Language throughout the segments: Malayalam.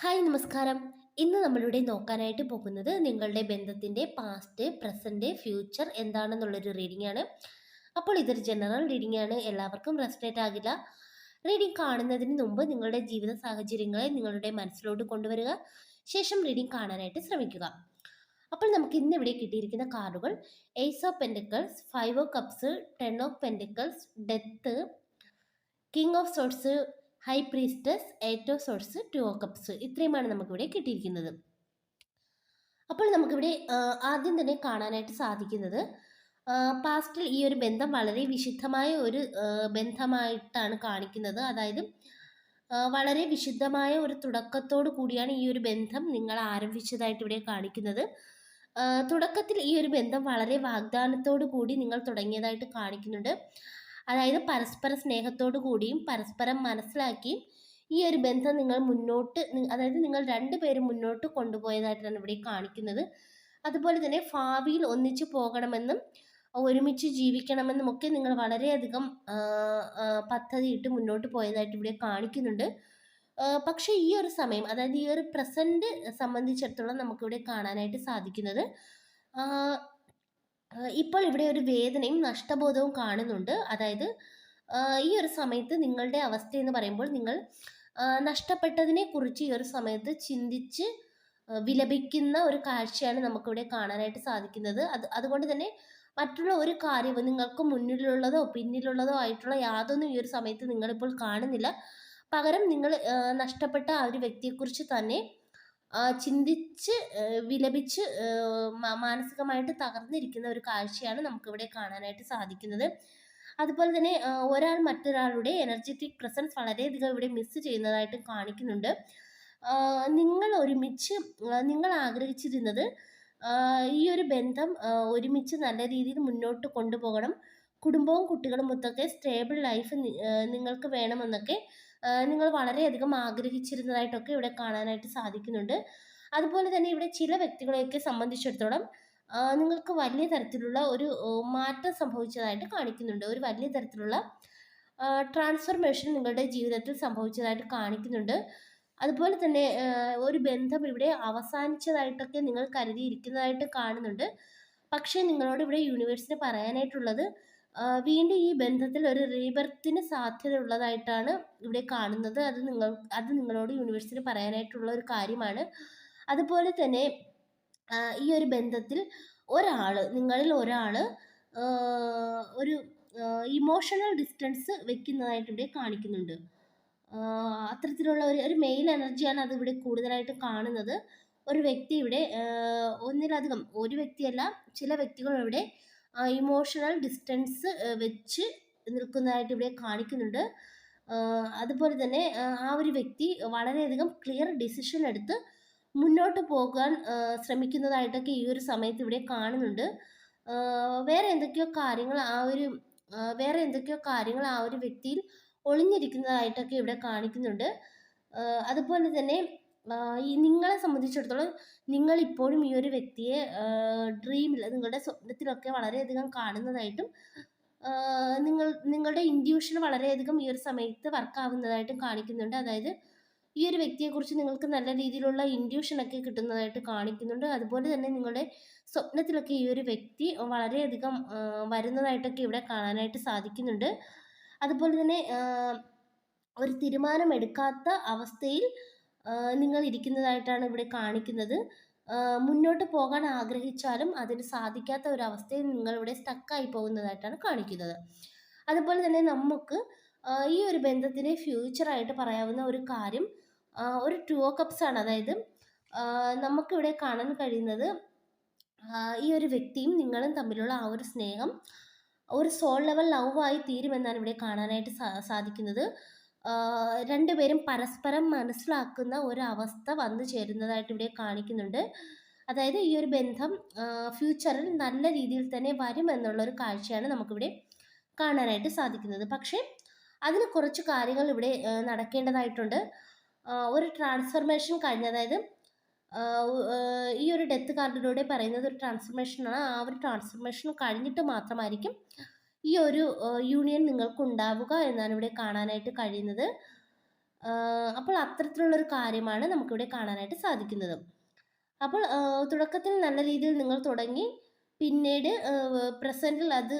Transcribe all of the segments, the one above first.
ഹായ് നമസ്കാരം. ഇന്ന് നമ്മളിവിടെ നോക്കാനായിട്ട് പോകുന്നത് നിങ്ങളുടെ ബന്ധത്തിന്റെ പാസ്റ്റ് പ്രസന്റ് ഫ്യൂച്ചർ എന്താണെന്നുള്ളൊരു റീഡിംഗ് ആണ്. അപ്പോൾ ഇതൊരു ജനറൽ റീഡിംഗ് ആണ്. എല്ലാവർക്കും റെസ്ട്രേറ്റ് ആകില്ല. റീഡിംഗ് കാണുന്നതിന് മുമ്പ് നിങ്ങളുടെ ജീവിത സാഹചര്യങ്ങളെ നിങ്ങളുടെ മനസ്സിലോട്ട് കൊണ്ടുവരിക. ശേഷം റീഡിംഗ് കാണാനായിട്ട് ശ്രമിക്കുക. അപ്പോൾ നമുക്ക് ഇന്ന് ഇവിടെ കിട്ടിയിരിക്കുന്ന കാർഡുകൾ ace of pentacles five of cups ten of pentacles death king of swords high priestess eight of swords two of cups ഇത്രയുമാണ് നമുക്കിവിടെ കിട്ടിയിരിക്കുന്നത്. അപ്പോൾ നമുക്കിവിടെ ആദ്യം തന്നെ കാണാനായിട്ട് സാധിക്കുന്നത് പാസ്റ്റിൽ ഈ ഒരു ബന്ധം വളരെ വിശുദ്ധമായ ഒരു ബന്ധമായിട്ടാണ് കാണിക്കുന്നത്. അതായത് വളരെ വിശുദ്ധമായ ഒരു തുടക്കത്തോടു കൂടിയാണ് ഈ ഒരു ബന്ധം നിങ്ങൾ ആരംഭിച്ചതായിട്ട് ഇവിടെ കാണിക്കുന്നത്. തുടക്കത്തിൽ ഈ ഒരു ബന്ധം വളരെ വാഗ്ദാനത്തോടു കൂടി നിങ്ങൾ തുടങ്ങിയതായിട്ട് കാണിക്കുന്നുണ്ട്. അതായത് പരസ്പര സ്നേഹത്തോടു കൂടിയും പരസ്പരം മനസ്സിലാക്കിയും ഈ ഒരു ബന്ധം നിങ്ങൾ മുന്നോട്ട് അതായത് നിങ്ങൾ രണ്ടുപേരും മുന്നോട്ട് കൊണ്ടുപോയതായിട്ടാണ് ഇവിടെ കാണിക്കുന്നത്. അതുപോലെ തന്നെ ഭാവിയിൽ ഒന്നിച്ചു പോകണമെന്നും ഒരുമിച്ച് ജീവിക്കണമെന്നും ഒക്കെ നിങ്ങൾ വളരെയധികം പദ്ധതിയിട്ട് മുന്നോട്ട് പോയതായിട്ട് ഇവിടെ കാണിക്കുന്നുണ്ട്. പക്ഷെ ഈ ഒരു സമയം അതായത് ഈ ഒരു പ്രസന്റ് സംബന്ധിച്ചിടത്തോളം നമുക്കിവിടെ കാണാനായിട്ട് സാധിക്കുന്നത് ഇപ്പോൾ ഇവിടെ ഒരു വേദനയും നഷ്ടബോധവും കാണുന്നുണ്ട്. അതായത് ഈ ഒരു സമയത്ത് നിങ്ങളുടെ അവസ്ഥ എന്ന് പറയുമ്പോൾ നിങ്ങൾ നഷ്ടപ്പെട്ടതിനെ കുറിച്ച് ഈ ഒരു സമയത്ത് ചിന്തിച്ച് വിലപിക്കുന്ന ഒരു കാഴ്ചയാണ് നമുക്കിവിടെ കാണാനായിട്ട് സാധിക്കുന്നത്. അത് അതുകൊണ്ട് തന്നെ മറ്റുള്ള ഒരു കാര്യവും നിങ്ങൾക്ക് മുന്നിലുള്ളതോ പിന്നിലുള്ളതോ ആയിട്ടുള്ള യാതൊന്നും ഈ ഒരു സമയത്ത് നിങ്ങളിപ്പോൾ കാണുന്നില്ല. പകരം നിങ്ങൾ നഷ്ടപ്പെട്ട ആ ഒരു വ്യക്തിയെക്കുറിച്ച് തന്നെ ചിന്തിച്ച് വിലപിച്ച് മാനസികമായിട്ട് തകർന്നിരിക്കുന്ന ഒരു കാഴ്ചയാണ് നമുക്കിവിടെ കാണാനായിട്ട് സാധിക്കുന്നത്. അതുപോലെ തന്നെ ഒരാൾ മറ്റൊരാളുടെ എനർജറ്റിക് പ്രസൻസ് വളരെയധികം ഇവിടെ മിസ് ചെയ്യുന്നതായിട്ട് കാണിക്കുന്നുണ്ട്. നിങ്ങൾ ഒരുമിച്ച് നിങ്ങൾ ആഗ്രഹിച്ചിരുന്നത് ഈ ഒരു ബന്ധം ഒരുമിച്ച് നല്ല രീതിയിൽ മുന്നോട്ട് കൊണ്ടുപോകണം. കുടുംബവും കുട്ടികളും ഒത്തൊക്കെ സ്റ്റേബിൾ ലൈഫ് നിങ്ങൾക്ക് വേണമെന്നൊക്കെ നിങ്ങൾ വളരെയധികം ആഗ്രഹിച്ചിരുന്നതായിട്ടൊക്കെ ഇവിടെ കാണാനായിട്ട് സാധിക്കുന്നുണ്ട്. അതുപോലെ തന്നെ ഇവിടെ ചില വ്യക്തികളെയൊക്കെ സംബന്ധിച്ചിടത്തോളം നിങ്ങൾക്ക് വലിയ തരത്തിലുള്ള ഒരു മാറ്റം സംഭവിച്ചതായിട്ട് കാണിക്കുന്നുണ്ട്. ഒരു വലിയ തരത്തിലുള്ള ട്രാൻസ്ഫർമേഷൻ നിങ്ങളുടെ ജീവിതത്തിൽ സംഭവിച്ചതായിട്ട് കാണിക്കുന്നുണ്ട്. അതുപോലെ തന്നെ ഒരു ബന്ധം ഇവിടെ അവസാനിച്ചതായിട്ടൊക്കെ നിങ്ങൾ കരുതിയിരിക്കുന്നതായിട്ട് കാണുന്നുണ്ട്. പക്ഷേ നിങ്ങളോട് ഇവിടെ യൂണിവേഴ്സിന് പറയാനായിട്ടുള്ളത് വീണ്ടും ഈ ബന്ധത്തിൽ ഒരു റീബർത്തിന് സാധ്യത ഉള്ളതായിട്ടാണ് ഇവിടെ കാണുന്നത്. അത് നിങ്ങൾ അത് നിങ്ങളോട് യൂണിവേഴ്സിന് പറയാനായിട്ടുള്ള ഒരു കാര്യമാണ്. അതുപോലെ തന്നെ ഈ ഒരു ബന്ധത്തിൽ ഒരാൾ നിങ്ങളിൽ ഒരാൾ ഒരു ഇമോഷണൽ ഡിസ്റ്റൻസ് വെക്കുന്നതായിട്ട് ഇവിടെ കാണിക്കുന്നുണ്ട്. അത്തരത്തിലുള്ള ഒരു ഒരു മെയിൽ എനർജിയാണ് അത് ഇവിടെ കൂടുതലായിട്ട് കാണുന്നത്. ഒരു വ്യക്തി ഇവിടെ ഒന്നിലധികം ഒരു വ്യക്തിയല്ല ചില വ്യക്തികൾ ഇവിടെ ഇമോഷണൽ ഡിസ്റ്റൻസ് വെച്ച് നിൽക്കുന്നതായിട്ട് ഇവിടെ കാണിക്കുന്നുണ്ട്. അതുപോലെ തന്നെ ആ, ഒരു വ്യക്തി വളരെയധികം ക്ലിയർ ഡിസിഷൻ എടുത്ത് മുന്നോട്ട് പോകാൻ ശ്രമിക്കുന്നതായിട്ടൊക്കെ ഈ ഒരു സമയത്ത് ഇവിടെ കാണുന്നുണ്ട്. വേറെ എന്തൊക്കെയോ കാര്യങ്ങൾ ആ ഒരു വേറെ എന്തൊക്കെയോ കാര്യങ്ങൾ ആ ഒരു വ്യക്തിയിൽ ഒളിഞ്ഞിരിക്കുന്നതായിട്ടൊക്കെ ഇവിടെ കാണിക്കുന്നുണ്ട്. അതുപോലെ തന്നെ ഈ നിങ്ങളെ സംബന്ധിച്ചിടത്തോളം നിങ്ങൾ ഇപ്പോഴും ഈ ഒരു വ്യക്തിയെ ഡ്രീമിൽ നിങ്ങളുടെ സ്വപ്നത്തിലൊക്കെ വളരെയധികം കാണുന്നതായിട്ടും നിങ്ങൾ നിങ്ങളുടെ ഇൻഡ്യൂഷൻ വളരെയധികം ഈ ഒരു സമയത്ത് വർക്കാവുന്നതായിട്ടും കാണിക്കുന്നുണ്ട്. അതായത് ഈ ഒരു വ്യക്തിയെക്കുറിച്ച് നിങ്ങൾക്ക് നല്ല രീതിയിലുള്ള ഇൻഡ്യൂഷനൊക്കെ കിട്ടുന്നതായിട്ട് കാണിക്കുന്നുണ്ട്. അതുപോലെ തന്നെ നിങ്ങളുടെ സ്വപ്നത്തിലൊക്കെ ഈ ഒരു വ്യക്തി വളരെയധികം വരുന്നതായിട്ടൊക്കെ ഇവിടെ കാണാനായിട്ട് സാധിക്കുന്നുണ്ട്. അതുപോലെ തന്നെ ഒരു തീരുമാനമെടുക്കാത്ത അവസ്ഥയിൽ നിങ്ങൾ ഇരിക്കുന്നതായിട്ടാണ് ഇവിടെ കാണിക്കുന്നത്. മുന്നോട്ട് പോകാൻ ആഗ്രഹിച്ചാലും അതിന് സാധിക്കാത്ത ഒരു അവസ്ഥയിൽ നിങ്ങളിവിടെ സ്റ്റക്കായി പോകുന്നതായിട്ടാണ് കാണിക്കുന്നത്. അതുപോലെ തന്നെ നമുക്ക് ഈ ഒരു ബന്ധത്തിന്റെ ഫ്യൂച്ചറായിട്ട് പറയാവുന്ന ഒരു കാര്യം ഒരു ടു കപ്സ് ആണ്. അതായത് നമുക്കിവിടെ കാണാൻ കഴിയുന്നത് ഈ ഒരു വ്യക്തിയും നിങ്ങളും തമ്മിലുള്ള ആ ഒരു സ്നേഹം ഒരു സോൾ ലെവൽ ലവ് ആയി തീരുമെന്നാണ് ഇവിടെ കാണാനായിട്ട് സാധിക്കുന്നത്. രണ്ടുപേരും പരസ്പരം മനസ്സിലാക്കുന്ന ഒരവസ്ഥ വന്നു ചേരുന്നതായിട്ട് ഇവിടെ കാണിക്കുന്നുണ്ട്. അതായത് ഈ ഒരു ബന്ധം ഫ്യൂച്ചറിൽ നല്ല രീതിയിൽ തന്നെ വരും വരുമെന്നുള്ളൊരു കാഴ്ചയാണ് നമുക്കിവിടെ കാണാനായിട്ട് സാധിക്കുന്നത്. പക്ഷേ അതിന് കുറച്ച് കാര്യങ്ങൾ ഇവിടെ നടക്കേണ്ടതായിട്ടുണ്ട്. ഒരു ട്രാൻസ്ഫർമേഷൻ കഴിഞ്ഞ അതായത് ഈ ഒരു ഡെത്ത് കാർഡിലൂടെ പറയുന്നത് ഒരു ട്രാൻസ്ഫർമേഷനാണ് ആ ഒരു ട്രാൻസ്ഫർമേഷൻ കഴിഞ്ഞിട്ട് മാത്രമായിരിക്കും ഈ ഒരു യൂണിയൻ നിങ്ങൾക്ക് ഉണ്ടാവുക എന്നാണ് ഇവിടെ കാണാനായിട്ട് കഴിയുന്നത്. അപ്പോൾ അത്തരത്തിലുള്ളൊരു കാര്യമാണ് നമുക്കിവിടെ കാണാനായിട്ട് സാധിക്കുന്നത്. അപ്പോൾ തുടക്കത്തിൽ നല്ല രീതിയിൽ നിങ്ങൾ തുടങ്ങി പിന്നീട് പ്രസന്റിൽ അത്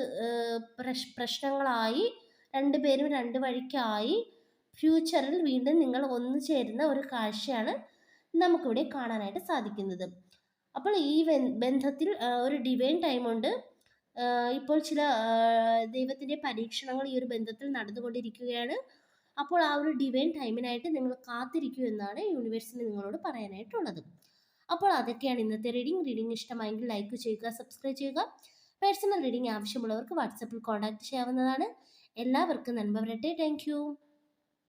പ്രശ് പ്രശ്നങ്ങളായി രണ്ടുപേരും രണ്ട് വഴിക്കായി ഫ്യൂച്ചറിൽ വീണ്ടും നിങ്ങൾ ഒന്നു ചേരുന്ന ഒരു കാഴ്ചയാണ് നമുക്കിവിടെ കാണാനായിട്ട് സാധിക്കുന്നത്. അപ്പോൾ ഈ ബന്ധത്തിൽ ഒരു ഡിവൈൻ ടൈമുണ്ട് ഇപ്പോൾ ചില ദൈവത്തിന്റെ പരീക്ഷണങ്ങൾ ഈ ഒരു ബന്ധത്തിൽ നടന്നുകൊണ്ടിരിക്കുകയാണ്. അപ്പോൾ ആ ഒരു ഡിവൈൻ ടൈമിനായിട്ട് നിങ്ങൾ കാത്തിരിക്കൂ എന്നാണ് യൂണിവേഴ്സിന് നിങ്ങളോട് പറയാനായിട്ടുള്ളത്. അപ്പോൾ അതൊക്കെയാണ് ഇന്നത്തെ റീഡിംഗ് റീഡിംഗ് ഇഷ്ടമായെങ്കിൽ ലൈക്ക് ചെയ്യുക സബ്സ്ക്രൈബ് ചെയ്യുക. പേഴ്സണൽ റീഡിംഗ് ആവശ്യമുള്ളവർക്ക് വാട്സപ്പിൽ കോൺടാക്ട് ചെയ്യാവുന്നതാണ്. എല്ലാവർക്കും നന്മ വരട്ടെ. താങ്ക്